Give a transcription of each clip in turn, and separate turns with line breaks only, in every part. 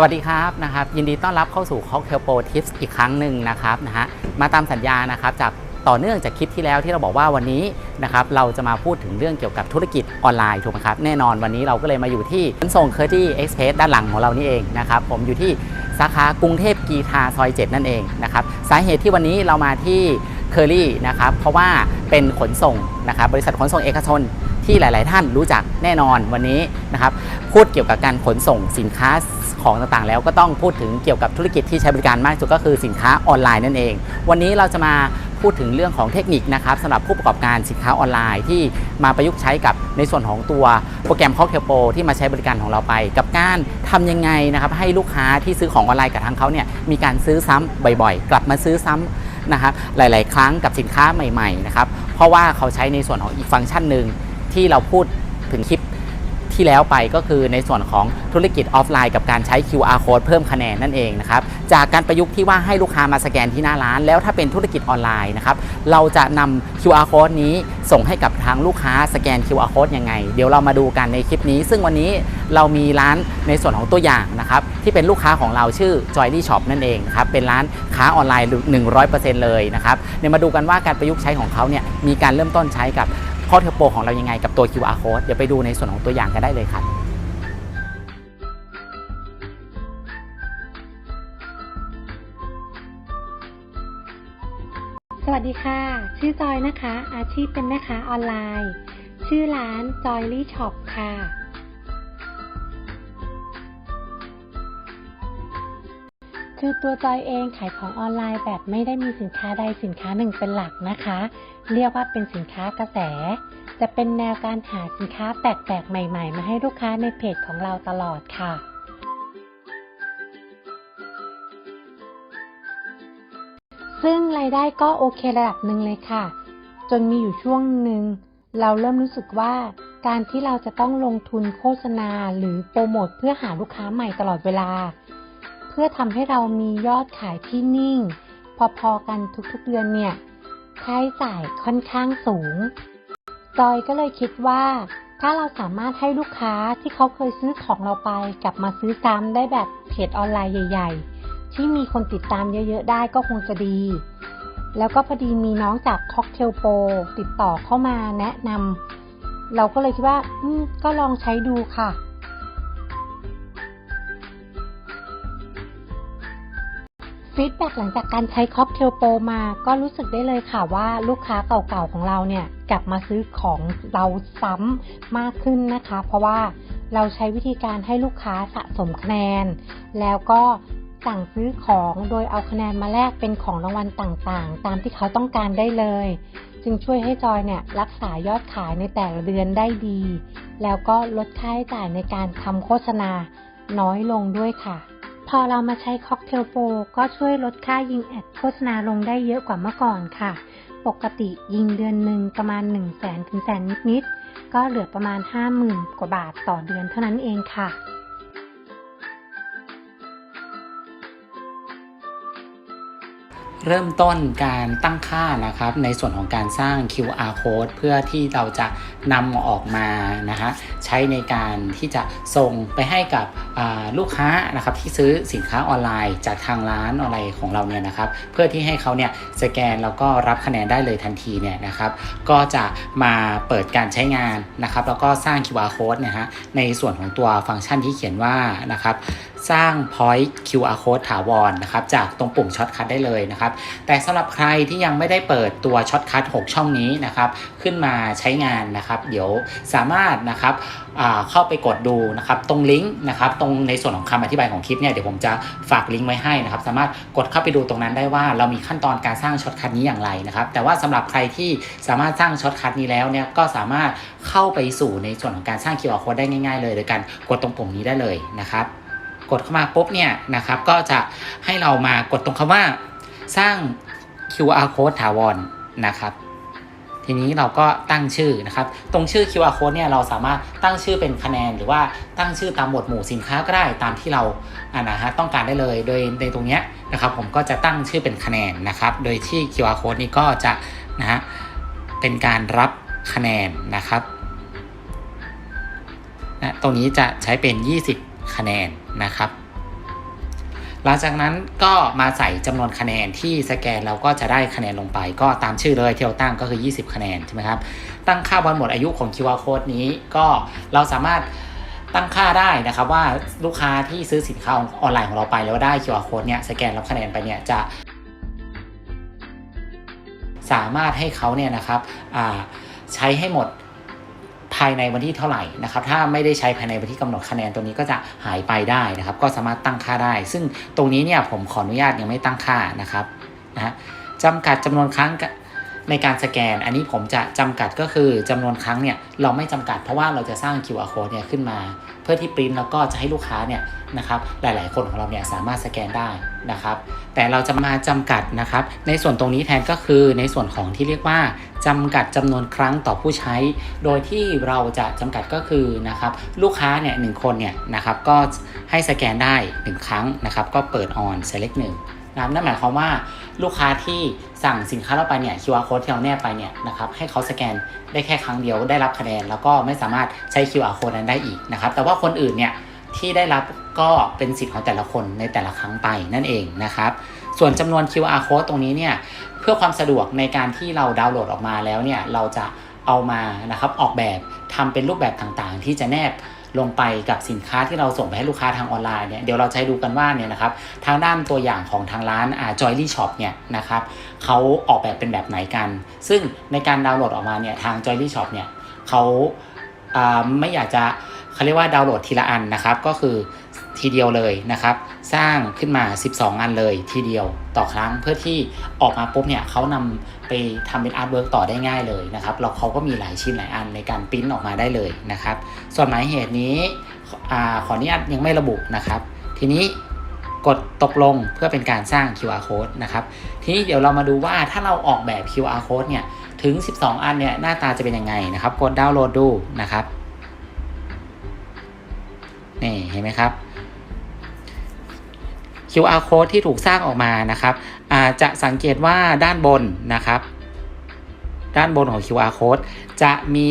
สวัสดีครับนะครับ ยินดีต้อนรับเข้าสู่ Cocktail Pro Tips อีกครั้งหนึ่งนะครับนะฮะมาตามสัญญานะครับจากต่อเนื่องจากคลิปที่แล้วที่เราบอกว่าวันนี้นะครับเราจะมาพูดถึงเรื่องเกี่ยวกับธุรกิจออนไลน์ถูกไหมครับ แน่นอนวันนี้เราก็เลยมาอยู่ที่ขนส่งเคอร์ตี้เอ็กซ์เพรสด้านหลังของเรานี่เองนะครับผมอยู่ที่สาขากรุงเทพกีทาซอย 7 นั่นเองนะครับสาเหตุที่วันนี้เรามาที่เคอรี่นะครับเพราะว่าเป็นขนส่งนะครับบริษัทขนส่งเอกชน ที่หลาย ๆ ท่านรู้จักแน่นอนวันนี้นะครับพูดเกี่ยวกับการขนส่งสินค้าของต่าง ๆ แล้วก็ต้องพูดถึงเกี่ยวกับธุรกิจที่ใช้บริการมากที่สุดก็คือสินค้าออนไลน์นั่นเอง วันนี้เราจะมาพูดถึงเรื่องของเทคนิคนะครับสำหรับผู้ประกอบการสินค้าออนไลน์ที่มาประยุกต์ใช้กับในส่วนของตัวโปรแกรม c o c k t a i l Pro ที่มาใช้บริการของเราไป กับการทำยังไงนะครับให้ลูกค้าที่ซื้อของออนไลน์กับทางเขาเนี่ยมีการซื้อซ้ำบ่อย ๆ กลับมาซื้อซ้ำนะครับหลาย ๆ ครั้งกับสินค้าใหม่ ๆ นะครับเพราะว่าเขาใช้ในส่วนของอีกฟังก์ชันหนึ่ง ที่เราพูดถึงคลิปที่แล้วไปก็คือในส่วนของธุรกิจออฟไลน์กับการใช้ QR code เพิ่มคะแนนนั่นเองนะครับจากการประยุกต์ที่ว่าให้ลูกค้ามาสแกนที่หน้าร้าน แล้วถ้าเป็นธุรกิจออนไลน์นะครับเราจะนำ QR code นี้ส่งให้กับทางลูกค้าสแกน QR code ยังไง เดี๋ยวเรามาดูกันในคลิปนี้ ซึ่งวันนี้เรามีร้านในส่วนของตัวอย่างนะครับที่เป็นลูกค้าของเราชื่อ Joyly Shop นั่นเองครับเป็นร้านค้าออนไลน์ 100%เลยนะครับเดี๋ยวมาดูกันว่าการประยุกต์ใช้ของเขาเนี่ยมีการเริ่มต้นใช้กับ ข้อเทอร์โปของเรายังไงกับตัว QR code เดี๋ยวไปดูในส่วนของตัวอย่างกันได้เลยครับ
สวัสดีค่ะ ชื่อจอยนะคะ อาชีพเป็นแม่ค้าออนไลน์ ชื่อร้าน Joyly Shop ค่ะ คือตัวจอยเองขายของออนไลน์แบบไม่ได้มีสินค้าใดสินค้าหนึ่งเป็นหลักนะคะ เรียกว่าเป็นสินค้ากระแส จะเป็นแนวการหาสินค้าแปลกๆใหม่ ๆ มาให้ลูกค้าในเพจของเราตลอดค่ะซึ่งรายได้ก็โอเคระดับหนึ่งเลยค่ะ จนมีอยู่ช่วงหนึ่ง เราเริ่มรู้สึกว่า การที่เราจะต้องลงทุนโฆษณาหรือโปรโมทเพื่อหาลูกค้าใหม่ตลอดเวลา พื่อทำให้เรามียอดขายที่นิ่ง พอๆกันทุกๆเดือนเนี่ย ค่าใช้จ่ายค่อนข้างสูง จอยก็เลยคิดว่า ถ้าเราสามารถให้ลูกค้าที่เขาเคยซื้อของเราไป กลับมาซื้อซ้ำได้แบบเพจออนไลน์ใหญ่ ๆ ที่มีคนติดตามเยอะๆ ได้ก็คงจะดี แล้วก็พอดีมีน้องจากค็อกเทลโปติดต่อเข้ามาแนะนำเราก็เลยคิดว่าอืมก็ลองใช้ดูค่ะ ฟีดแบ็หลังจากการใช้ค็อกเทลโปรมา ก็รู้สึกได้เลยค่ะว่าลูกค้าเก่าๆของเราเนี่ยกลับมาซื้อของเราซ้ำมากขึ้นนะคะ เพราะว่าเราใช้วิธีการให้ลูกค้าสะสมคะแนน แล้วก็สั่งซื้อของโดยเอาคะแนนมาแลกเป็นของรางวัลต่างๆ ตามที่เขาต้องการได้เลย จึงช่วยให้จอยเนี่ยรักษายอดขายในแต่ละเดือนได้ดี แล้วก็ลดค่าใช้จ่ายในการทำโฆษณาน้อยลงด้วยค่ะ พอเรามาใช้ค็อกเทลโปรก็ช่วยลดค่ายิงแอดโฆษณาลงได้เยอะกว่าเมื่อก่อนค่ะ ปกติยิงเดือนหนึ่งประมาณ 1 0 0 0 0แสนถึงแสนนิดๆ ก็เหลือประมาณ 50,000 กว่าบาทต่อเดือนเท่านั้นเองค่ะ
เริ่มต้นการตั้งค่านะครับ ในส่วนของการสร้าง QR code เพื่อที่เราจะนำออกมานะฮะใช้ในการที่จะส่งไปให้กับลูกค้านะครับที่ซื้อสินค้าออนไลน์ จากทางร้านอะไรของเราเนี่ยนะครับเพื่อที่ให้เขาเนี่ยสแกนแล้วก็รับคะแนนได้เลยทันทีเนี่ยนะครับก็จะมาเปิดการใช้งานนะครับแล้วก็สร้าง QR code เนี่ยฮะในส่วนของตัวฟังก์ชันที่เขียนว่านะครับสร้าง point QR code ถาวรนะครับจากตรงปุ่มช็อตคัทได้เลยนะครับ แต่สำหรับใครที่ยังไม่ได้เปิดตัวช็อตคัท6 ช่องนี้นะครับขึ้นมาใช้งานนะครับ เดี๋ยวสามารถนะครับเข้าไปกดดูนะครับตรงลิงก์นะครับตรงในส่วนของคำอธิบายของคลิปเนี่ยเดี๋ยวผมจะฝากลิงก์ไว้ให้นะครับ สามารถกดเข้าไปดูตรงนั้นได้ว่า เรามีขั้นตอนการสร้างช็อตคัทนี้อย่างไรนะครับ แต่ว่าสำหรับใครที่สามารถสร้างช็อตคัทนี้แล้วเนี่ยก็สามารถเข้าไปสู่ในส่วนของการสร้าง QR code ได้ง่าย ๆ เลยโดยการกดตรงปุ่มนี้ได้เลยนะครับ กดเข้ามาปุ๊บเนี่ยนะครับก็จะให้เรามากดตรงคำว่าสร้าง QR code ถาวรนะครับ ทีนี้เราก็ตั้งชื่อนะครับ ตรงชื่อ QR code เนี่ยเราสามารถตั้งชื่อเป็นคะแนน หรือว่าตั้งชื่อตามหมวดหมู่สินค้าก็ได้ตามที่เราอ่านะฮะต้องการได้เลยโดยในตรงเนี้ยนะครับ ผมก็จะตั้งชื่อเป็นคะแนนนะครับ โดยที่ QR code นี้ก็จะนะฮะเป็นการรับคะแนนนะครับนะตรงนี้จะใช้เป็น 20 คะแนนนะครับ หลังจากนั้นก็มาใส่จำนวนคะแนนที่สแกนเราก็จะได้คะแนนลงไป ก็ตามชื่อเลยที่เราตั้งก็คือ 20 คะแนนใช่ไหมครับตั้งค่าวันหมดอายุของ QR code นี้ก็เราสามารถตั้งค่าได้นะครับว่าลูกค้าที่ซื้อสินค้าออนไลน์ของเราไปแล้วได้ QR code เนี่ยสแกนรับคะแนนไปเนี่ยจะ สามารถให้เขาเนี่ยนะครับใช้ให้หมด ภายในวันที่เท่าไหร่นะครับ ถ้าไม่ได้ใช้ภายในวันที่กำหนดคะแนนตัวนี้ก็จะหายไปได้นะครับ ก็สามารถตั้งค่าได้ ซึ่งตรงนี้เนี่ยผมขออนุญาตยังไม่ตั้งค่านะครับนะฮะจำกัดจำนวนครั้งในการสแกน อันนี้ผมจะจำกัดก็คือจำนวนครั้งเนี่ยเราไม่จำกัดเพราะว่าเราจะสร้าง QR code เนี่ยขึ้นมา เพื่อที่ปริ้นแล้วก็จะให้ลูกค้าเนี่ยนะครับหลาย ๆ คนของเราเนี่ยสามารถสแกนได้นะครับ แต่เราจะมาจำกัดนะครับ ในส่วนตรงนี้แทนก็คือในส่วนของที่เรียกว่าจำกัดจำนวนครั้งต่อผู้ใช้ โดยที่เราจะจำกัดก็คือนะครับลูกค้าเนี่ยหนึ่งคนเนี่ยนะครับก็ให้สแกนได้ 1 ครั้งนะครับก็เปิด on select 1นะครับนั่นหมายความว่าลูกค้าที่สั่งสินค้าเราไปเนี่ย QR code ที่เราแนบไปเนี่ยนะครับให้เขาสแกนได้แค่ครั้งเดียวได้รับคะแนน แล้วก็ไม่สามารถใช้ QR code นั้นได้อีกนะครับแต่ว่าคนอื่นเนี่ย ที่ได้รับก็เป็นสิทธิ์ของแต่ละคนในแต่ละครั้งไปนั่นเองนะครับ ส่วนจำนวน QR code ตรงนี้เนี่ยเพื่อความสะดวกในการที่เราดาวน์โหลดออกมาแล้วเนี่ยเราจะเอามานะครับออกแบบทำเป็นรูปแบบต่างๆ ที่จะแนบลงไปกับสินค้าที่เราส่งไปให้ลูกค้าทางออนไลน์เนี่ยเดี๋ยวเราจะให้ดูกันว่าเนี่ยนะครับทางด้านตัวอย่างของทางร้านอ่า Joyly Shop เนี่ยนะครับเขาออกแบบเป็นแบบไหนกัน ซึ่งในการดาวน์โหลดออกมาเนี่ยทาง Joyly Shop เนี่ยเขาอ่าไม่อยากจะ เขาเรียกว่าดาวน์โหลดทีละอันนะครับ ก็คือทีเดียวเลยนะครับ สร้างขึ้นมา 12 อันเลยทีเดียวต่อครั้งเพื่อที่ออกมาปุ๊บเนี่ยเขานำไปทำเป็นอาร์ตเวิร์กต่อได้ง่ายเลยนะครับแล้วเขาก็มีหลายชิ้นหลายอันในการปริ้นออกมาได้เลยนะครับ ส่วนหมายเหตุนี้อขออนุญาตยังไม่ระบุนะครับ ทีนี้กดตกลงเพื่อเป็นการสร้าง QR code นะครับ ทีนี้เดี๋ยวเรามาดูว่าถ้าเราออกแบบ QR code เนี่ยถึง 12 อันเนี่ยหน้าตาจะเป็นยังไงนะครับ กดดาวน์โหลดดูนะครับ ห็นไหมครับ QR code ที่ถูกสร้างออกมานะครับจะสังเกตว่าด้านบนนะครับ ด้านบนของ QR code จะมี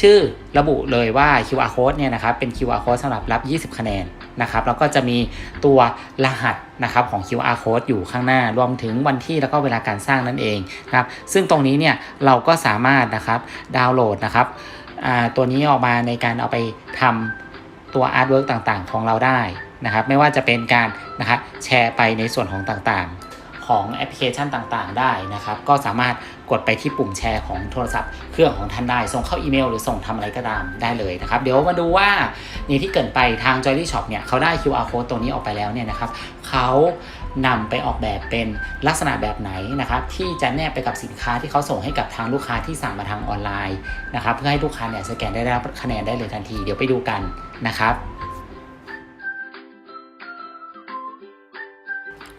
ชื่อระบุเลยว่า QR code เนี่ยนะครับเป็น QR code สำหรับรับ 20 คะแนนนะครับแล้วก็จะมีตัวรหัสนะครับของ QR code อยู่ข้างหน้ารวมถึงวันที่แล้วก็เวลาการสร้างนั่นเองนะครับซึ่งตรงนี้เนี่ยเราก็สามารถนะครับดาวน์โหลดนะครับตัวนี้ออกมาในการเอาไปทำ ตัวอาร์ตเวิร์กต่างๆ ของเราได้นะครับ ไม่ว่าจะเป็นการนะครับแชร์ไปในส่วนของต่างๆ ของแอปพลิเคชันต่างๆ ได้นะครับ ก็สามารถ กดไปที่ปุ่มแชร์ของโทรศัพท์เครื่องของท่านได้ ส่งเข้าอีเมล หรือส่งทำอะไรก็ตามได้เลยนะครับ เดี๋ยวมาดูว่านี่ที่เกินไปทาง Joyly Shop เนี่ยเขาได้ QR code ตัวนี้ออกไปแล้วเนี่ยนะครับเขานำไปออกแบบเป็นลักษณะแบบไหนนะครับ ที่จะแนบไปกับสินค้าที่เขาส่งให้กับทางลูกค้าที่สั่งมาทางออนไลน์นะครับ เพื่อให้ลูกค้าเนี่ยสแกนได้รับคะแนนได้เลยทันที เดี๋ยวไปดูกันนะครับ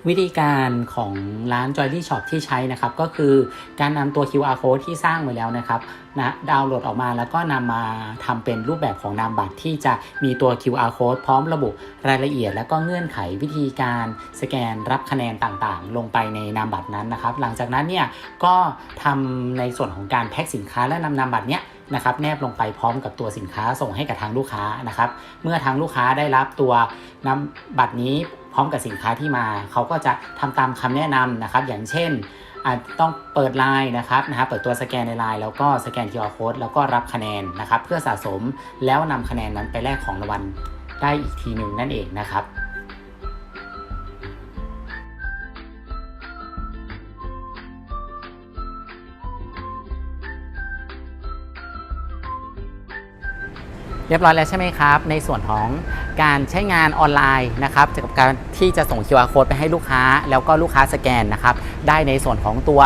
วิธีการของร้าน Joyly Shop ที่ใช้นะครับ ก็คือการนำตัว QR code ที่สร้างไว้แล้วนะครับนะดาวน์โหลดออกมาแล้วก็นำมาทำเป็นรูปแบบของนามบัตรที่จะมีตัว QR code พร้อมระบุรายละเอียด และก็เงื่อนไขวิธีการสแกนรับคะแนนต่างๆ ลงไปในนามบัตรนั้นนะครับ หลังจากนั้นเนี่ยก็ทำในส่วนของการแพ็คสินค้าและนำนามบัตรเนี้ยนะครับแนบลงไปพร้อมกับตัวสินค้าส่งให้กับทางลูกค้านะครับ เมื่อทางลูกค้าได้รับตัวนำบัตรนี้ ร้อมกับสินค้าที่มา เขาก็จะทำตามคำแนะนำนะครับ อย่างเช่นอาจต้องเปิดไลน์นะครับนะฮะเปิดตัวสแกนในไลน์แล้วก็สแกน QR code แล้วก็รับคะแนนนะครับ เพื่อสะสมแล้วนำคะแนนนั้นไปแลกของรางวัลได้อีกทีหนึ่งนั่นเองนะครับ เรียบร้อยแล้วใช่ไหมครับ ในส่วนของการใช้งานออนไลน์นะครับกับการที่จะส่ง QR code ไปให้ลูกค้า แล้วก็ลูกค้าสแกนนะครับ ได้ในส่วนของตัว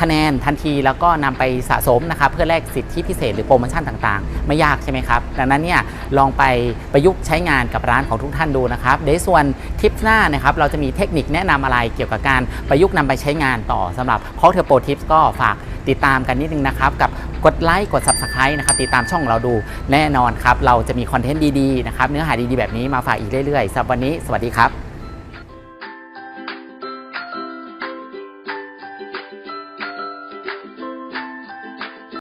คะแนนทันทีแล้วก็นำไปสะสมนะครับเพื่อแลกสิทธิพิเศษหรือโปรโมชั่นต่างๆ ไม่ยากใช่ไหมครับ ดังนั้นเนี่ยลองไปประยุกต์ใช้งานกับร้านของทุกท่านดูนะครับในส่วนทริปหน้านะครับเราจะมีเทคนิคแนะนำอะไรเกี่ยวกับการประยุกต์นำไปใช้งานต่อสำหรับ c o l t e r Pro Tips ก็ฝากติดตามกันนิดนึงนะครับ กับกดไลค์กด Subscribe นะครับ ติดตามช่องของเราดูแน่นอนครับ เราจะมีคอนเทนต์ดี ๆ นะครับ เนื้อหาดี ๆ แบบนี้มาฝากอีกเรื่อยๆสำหรับวันนี้ สวัสดีครับ